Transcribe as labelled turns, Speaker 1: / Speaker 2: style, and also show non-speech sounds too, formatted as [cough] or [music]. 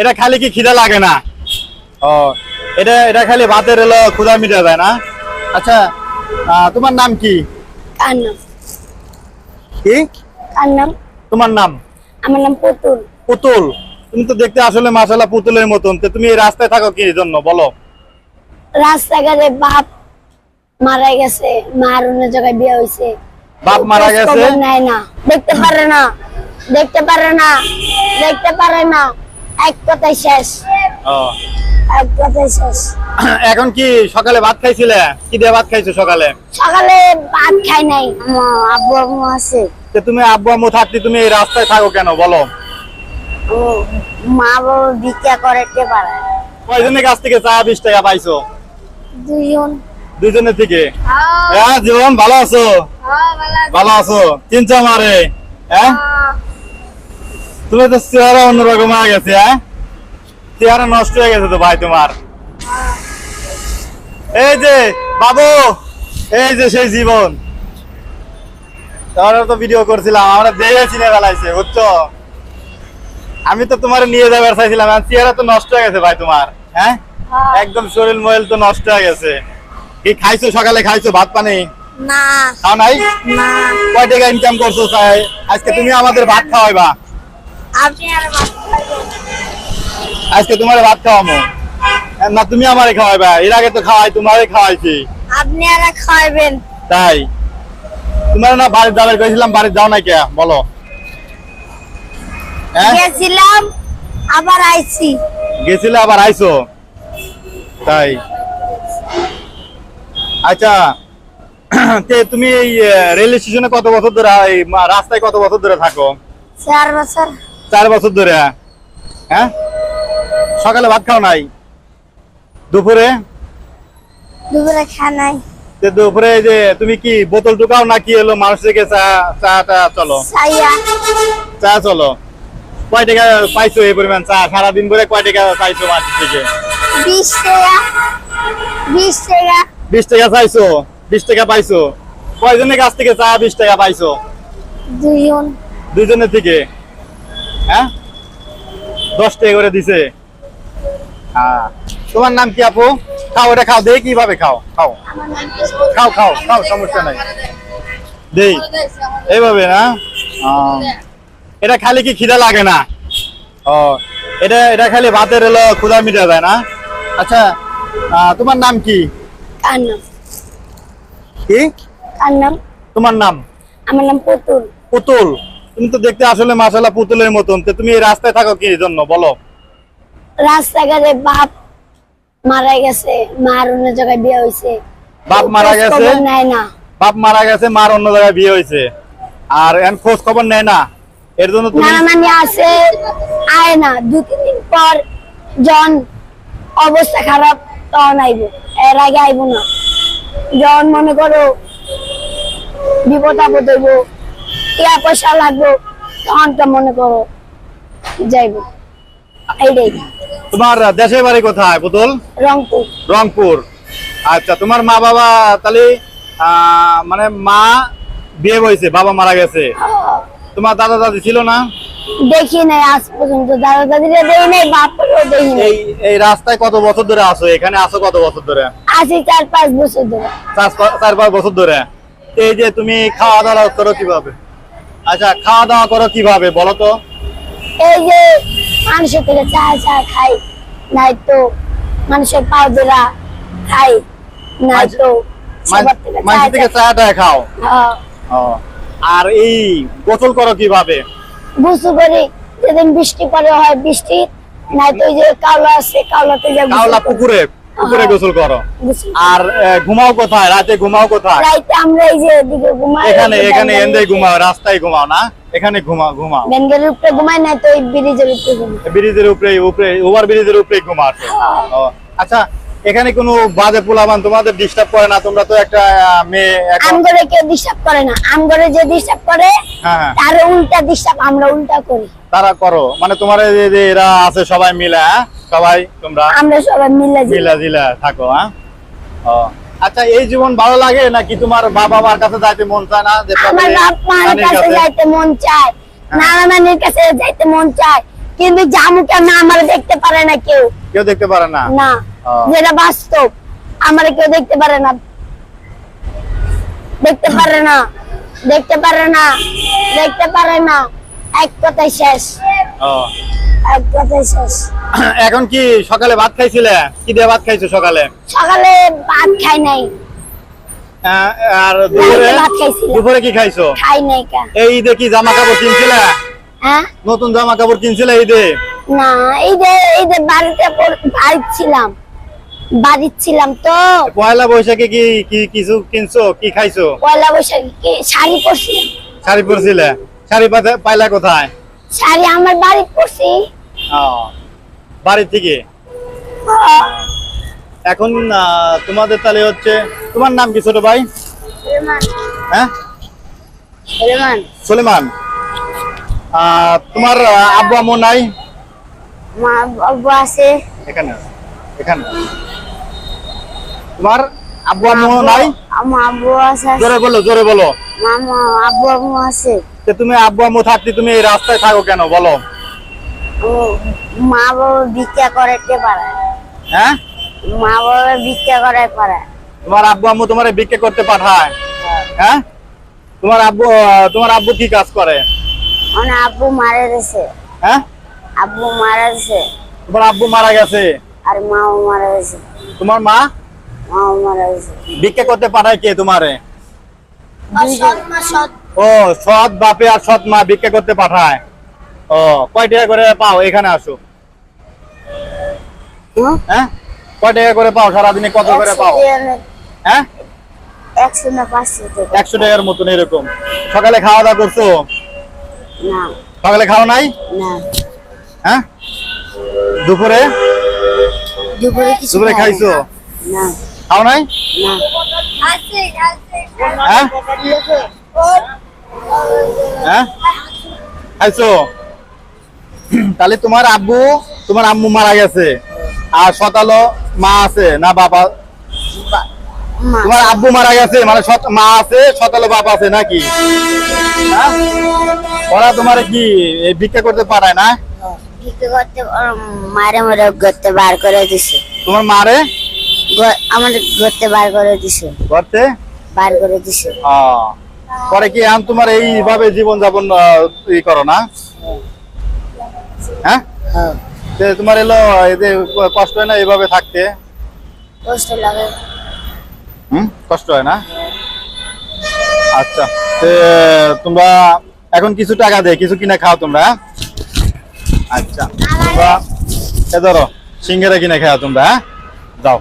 Speaker 1: এটা খালি কি খিদা লাগে না? ও এটা এটা খালি ভাতের হলো ক্ষুধা মিটে যায় না? আচ্ছা তোমার নাম কি? কি?
Speaker 2: নাম?
Speaker 1: তোমার নাম?
Speaker 2: আমার নাম পুতুল।
Speaker 1: পুতুল? তুমি তো দেখতে আসলে পুতুলের মতন। তো তুমি এই রাস্তায় থাকো কি জন্য? বলো।
Speaker 2: রাস্তাঘাটে বাপ মারা গেছে। মার অন্য জায়গায় বিয়ে
Speaker 1: বাপ মারা গেছে?
Speaker 2: না। দেখতে পারে না। দেখতে পারে না। দেখতে পারে না। এক কথাই শেষ।
Speaker 1: ও,
Speaker 2: এক শেষ।
Speaker 1: এখন কি সকালে ভাত খাইছিলে? কি দিয়ে ভাত খাইছো সকালে?
Speaker 2: সকালে ভাত খাই নাই আব্বু আম্মু আছে।
Speaker 1: তো তুমি আব্বু আম্মু থাকতে তুমি এই রাস্তায় থাকো কেন? বলো।
Speaker 2: মা বাবা ভিক্ষা করতে পারে।
Speaker 1: কয়জনের কাছ থেকে চা বিশ টাকা পাইছো?
Speaker 2: দুজন
Speaker 1: দুজনের থেকে? হ্যাঁ। জীবন ভালো আছো? ভালো আছো। চিনছো আমারে? হ্যাঁ। তুমি তো চেহারা অন্যরকম হয়ে গেছে হ্যাঁ? চেহারা নষ্ট হয়ে গেছে তো ভাই তোমার। এই যে বাবু এই যে সেই জীবন। তোমার তো ভিডিও করছিলাম আমরা দেখে চিনে বেলাইছে বুঝছ? আমি তো তোমার নিয়ে যাবার চাইছিলাম চেহারা তো নষ্ট হয়ে গেছে ভাই তোমার হ্যাঁ? একদম শরীর মহিল তো নষ্ট হয়ে গেছে। কি খাইছো সকালে খাইছো ভাত পানি?
Speaker 2: না।
Speaker 1: খাও নাই?
Speaker 2: না।
Speaker 1: কয় টাকা ইনকাম করছ আজকে তুমি আমাদের ভাত খাওয়াইবা
Speaker 2: আপনি আর ভাত খাবেন?
Speaker 1: আজকে তোমার ভাত খাওয়াবো না তুমি আমারে খাওয়াইবা। এর আগে তো খাওয়াই তোমারে খাওয়াইছি।
Speaker 2: আপনি আর খাইবেন
Speaker 1: তাই। তোমার না বাড়ির যাবে কইছিলাম বাড়ির যাও নাই কে? বলো। হ্যাঁ?
Speaker 2: গেছিলাম আবার আইছি।
Speaker 1: গেছিলে আবার আইছো? তাই। আচ্ছা [clears throat] তে তুমি এই রেল স্টেশনে কত বছর ধরে রাস্তায় কত বছর ধরে থাকো?
Speaker 2: চার বছর।
Speaker 1: চার বছর ধরে হ্যাঁ? সকালে ভাত খাও নাই? দুপুরে?
Speaker 2: দুপুরে খানাই
Speaker 1: তে দুপুরে যে তুমি কি বোতল ঢুকাও না কি হলো মানুষ থেকে চা চাটা চলো? চা চলো। কয় টাকা পাইছো এই পরিমাণ চা? সারাদিন ধরে কয় টাকা পাইছো মানুষ থেকে?
Speaker 2: বিশ টাকা। বিশ টাকা।
Speaker 1: বিশ টাকা চাইছো? বিশ টাকা পাইছো? কয়জনের কাছ থেকে চা বিশ টাকা পাইছো?
Speaker 2: দুজন
Speaker 1: দুইজনের থেকে? হ্যাঁ? দশ টাকা করে দিছে। হ্যাঁ। তোমার নাম কি আপু? খাও এটা খাও দেই কীভাবে খাও। খাও। খাও খাও খাও সমস্যা নাই। দেই। এইভাবে না এটা খালি কি খিদা লাগে না? ও এটা এটা খালি ভাতের হলো ক্ষুধা মিটে যায় না? আচ্ছা তোমার নাম কি? কি? তোমার নাম?
Speaker 2: আমার নাম পুতুল।
Speaker 1: পুতুল। তুমি তো দেখতে আসলে মাসালা পুতুলের মতন। তো তুমি এই রাস্তায় থাকো কি জন্য? বলো।
Speaker 2: রাস্তাঘাটে বাপ মারা গেছে মার অন্য জায়গায় বিয়ে হয়েছে।
Speaker 1: বাপ মারা গেছে?
Speaker 2: না।
Speaker 1: বাপ মারা গেছে মার অন্য জায়গায় বিয়ে হয়েছে। আর এখন খোঁজ খবর নেয় না। এর জন্য তুমি
Speaker 2: নানা নানি আছে আয় না। দু তিন দিন পর জন অবস্থা খারাপ তখন আইব। এর আগে আইব না। যখন মনে করো বিপদ আপদ হইব টিয়া পয়সা লাগবো তখন তো মনে করো যাইব। এইটাই।
Speaker 1: তোমার দেশের বাড়ি কোথায় পুতুল?
Speaker 2: রংপুর।
Speaker 1: রংপুর। আচ্ছা তোমার মা বাবা তাহলে মানে মা বিয়ে হয়েছে বাবা মারা গেছে। তোমার দাদা দাদি ছিল না?
Speaker 2: দেখি নাই আজ পর্যন্ত দাদা দাদিরা দেই নাই বাপকেও দেখি নাই।
Speaker 1: এই এই রাস্তায় কত বছর ধরে আসো এখানে আছো কত বছর ধরে?
Speaker 2: আছি চার পাঁচ বছর ধরে।
Speaker 1: চার পাঁচ বছর ধরে। এই যে তুমি খাওয়া দাওয়া করো কীভাবে? আচ্ছা খাওয়া দাওয়া করো কীভাবে বলো তো।
Speaker 2: এই যে মানুষের থেকে চা চা খাই নাই তো মানুষের পাও ধরা খাই নাই তো সবার থেকে চা
Speaker 1: মানুষ থেকে
Speaker 2: চা-
Speaker 1: টা খাও।
Speaker 2: হ্যাঁ,
Speaker 1: আর এই গোসল করো কীভাবে?
Speaker 2: গোসল করি যেদিন বৃষ্টি পরে হয় বৃষ্টি নাই তো ওই যে কাওলা আছে কাওলাতে যে গোসল
Speaker 1: কাওলা পুকুরে? পুকুরে
Speaker 2: হ্যাঁ।
Speaker 1: গোসল করো। আর ঘুমাও কোথায়? রাতে ঘুমাও কোথায়?
Speaker 2: রাইতে আমরা এই যে এদিকে ঘুমাই
Speaker 1: এখানে এখানে এন্দে ঘুমাও রাস্তায় ঘুমাও না? এখানে ঘুমাও ঘুমাও।
Speaker 2: ব্যাঙ্গালোর উপরে ঘুমাই নাই তো ওই ব্রিজের উপরে ঘুমাই।
Speaker 1: ব্রিজের উপরে উপরে ওভার ব্রিজের উপরে ঘুমাও ও, আচ্ছা এখানে কোনো বাজে পোলাবান তোমাদের ডিস্টার্ব করে না? তোমরা তো একটা মেয়ে
Speaker 2: আমগরে কেউ ডিস্টার্ব করে না। আমগরে যে ডিস্টার্ব করে
Speaker 1: হ্যাঁ হ্যাঁ।
Speaker 2: তার উল্টা ডিস্টার্ব আমরা উল্টা করি।
Speaker 1: তারা করো। মানে তোমার এই যে- যে এরা আছে সবাই মিলে হ্যাঁ? সবাই তোমরা
Speaker 2: আমরা সবাই মিলে
Speaker 1: মিলা জিলা থাকো হ্যাঁ? ও, আচ্ছা এই জীবন ভালো লাগে নাকি তোমার বাবা মার কাছে যাইতে মন চায় না? যে
Speaker 2: আমার
Speaker 1: তবে
Speaker 2: বাপ মার কাছে? যাইতে মন চায় নানা নানির কাছে যাইতে মন চায় কিন্তু জামু কেন আমার দেখতে পারে না কেউ।
Speaker 1: কেউ দেখতে পারে না?
Speaker 2: না যেটা বাস্তব আমার কেউ দেখতে পারে না। দেখতে পারে না দেখতে পারে না দেখতে পারে না। এক কথাই শেষ।
Speaker 1: এখন কি সকালে ভাত খাইছিলে? কি দিয়ে ভাত খাইছো সকালে?
Speaker 2: সকালে ভাত খাই নাই।
Speaker 1: আর দুপুরে? দুপুরে কি খাইছো?
Speaker 2: খাই নাই
Speaker 1: এই ঈদে কি জামা কাপড় কিনছিলে?
Speaker 2: হ্যাঁ?
Speaker 1: নতুন জামা কাপড় কিনছিলে ঈদে?
Speaker 2: না এই যে বাড়িতে বাড়িতে ছিলাম বাড়িতে ছিলাম তো।
Speaker 1: পয়লা বৈশাখে কি কি কিছু কিনছো? কি খাইছো?
Speaker 2: পয়লা বৈশাখে কি শাড়ি পরছিলাম।
Speaker 1: শাড়ি পরছিলে। শাড়ি পাতে- পাইলা কোথায়?
Speaker 2: শাড়ি আমার বাড়ি পরছি
Speaker 1: ও, বাড়ি থেকে? এখন আহ, তোমাদের তাহলে হচ্ছে তোমার নাম কি ছোট ভাই? হ্যাঁ? সুলেমান। তোমার আব্বু আম্মু নাই?
Speaker 2: মা বাবু আছে।
Speaker 1: এখানে এখানে তোমার আব্বু আম্মু নাই?
Speaker 2: আমার আব্বু আছে।
Speaker 1: জোরে বলো জোরে বলো।
Speaker 2: আব্বু আম্মু আছে।
Speaker 1: যে তুমি আব্বু আম্মু থাকতে তুমি এই রাস্তায় থাকো কেন? বলো।
Speaker 2: মা বাবা ভিক্ষা করতে পারে।
Speaker 1: হ্যাঁ?
Speaker 2: মা বাবা ভিক্ষা করে পারে।
Speaker 1: তোমার আব্বু আম্মু তোমার বিক্রি করতে পাঠায়। হ্যাঁ? তোমার আব্বু তোমার আব্বু কি কাজ করে?
Speaker 2: মানে আব্বু মারা গেছে।
Speaker 1: হ্যাঁ?
Speaker 2: আব্বু মারা গেছে।
Speaker 1: তোমার আব্বু মারা গেছে?
Speaker 2: আর মাও মারা গেছে।
Speaker 1: তোমার মা?
Speaker 2: মাও মারা গেছে।
Speaker 1: ভিক্ষা করতে পাঠায় কে তোমারে? ও সৎ বাপে আর সৎ মা ভিক্ষা করতে পাঠায়। ও কয় টাকা করে পাও? এখানে আসো। হ্যাঁ? কয় টাকা করে পাও? সারাদিনে কত করে পাও? হ্যাঁ?
Speaker 2: একশো
Speaker 1: টাকার মতন এরকম। সকালে খাওয়া দাওয়া করছ? সকালে খাও নাই? হ্যাঁ? দুপুরে?
Speaker 2: দুপুরে কিছু
Speaker 1: দুপুরে
Speaker 2: খাই
Speaker 1: খাইছো?
Speaker 2: না।
Speaker 1: খাও নাই? হ্যাঁ? হ্যাঁ? খাইছো তাহলে তোমার আব্বু তোমার আম্মু মারা গেছে। আর সতালো মা আছে না বাবা? তোমার আব্বু মারা গেছে মানে মা আছে সতালো বাপ আছে নাকি? হ্যাঁ? ওরা তোমার কি ভিক্ষা করতে পারায় না?
Speaker 2: মারে মারে গর্তে বার করে দিছে।
Speaker 1: তোমার মারে?
Speaker 2: আমাদের গর্তে বার করে দিছে।
Speaker 1: করতে
Speaker 2: বার করে দিছে।
Speaker 1: পরে কি এখন তোমার এইভাবে জীবন যাপন ই করো না? হ্যাঁ?
Speaker 2: হ্যাঁ।
Speaker 1: তোমার এলো কষ্ট হয় না এইভাবে থাকতে?
Speaker 2: কষ্ট লাগে।
Speaker 1: হুম? কষ্ট হয় না? আচ্ছা তে তোমরা এখন কিছু টাকা দে কিছু কিনে খাও তোমরা হ্যাঁ? আচ্ছা তোমরা এ ধরো সিঙ্গারা কিনে খাও তোমরা হ্যাঁ? যাও।